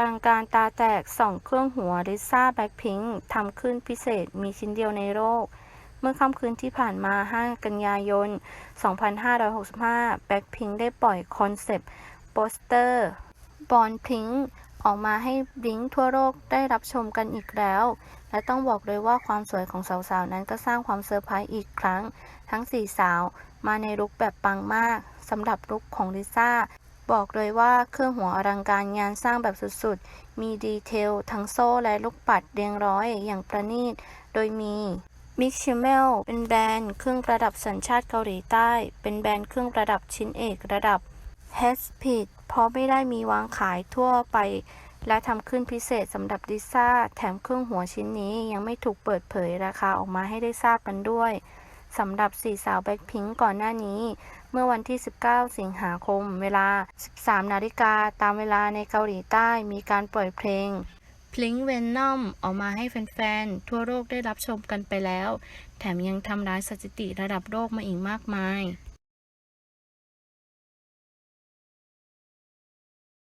อลังการตาแตกส่องเครื่องหัวลิซ่าแบ็คพิงค์ทำขึ้นพิเศษมีชิ้นเดียวในโลก เมื่อค่ำคืนที่ผ่านมา 5 กันยายน 2565 แบ็คพิงค์ได้ปล่อยคอนเซปต์โปสเตอร์บอลพิงค์ออกมาให้บลิงทั่วโลกได้รับชมกันอีกแล้ว และต้องบอกเลยว่าความสวยของสาวๆ นั้นก็สร้างความเซอร์ไพรส์อีกครั้ง ทั้ง4สาวมาในลุคแบบปังมากสำหรับลุคของลิซ่า บอกเลยว่าเครื่องหัวอลังการงานสร้างแบบสุดๆ มีดีเทล ทั้งโซ่และลูกปัดเรียงร้อยอย่างประณีต โดยมีมิกชิเมลเป็นแบรนด์เครื่องประดับสัญชาติเกาหลีใต้ เป็นแบรนด์เครื่องประดับชิ้นเอกระดับ h e s p i d เพราะไม่ได้มีวางขายทั่วไป และทำขึ้นพิเศษสำหรับลิซ่า แถมเครื่องหัวชิ้นนี้ยังไม่ถูกเปิดเผยราคาออกมาให้ได้ทราบกันด้วย สำหรับสี่สาวแบ็คพิงก่อนหน้านี้ เมื่อวันที่ 19 สิงหาคม เวลา 13 นาฬิกาตามเวลาในเกาหลีใต้มีการปล่อยเพลงพลิงเวนนอมออกมาให้แฟนๆ ทั่วโลกได้รับชมกันไปแล้ว แถมยังทำลายสถิติระดับโลกมาอีกมากมาย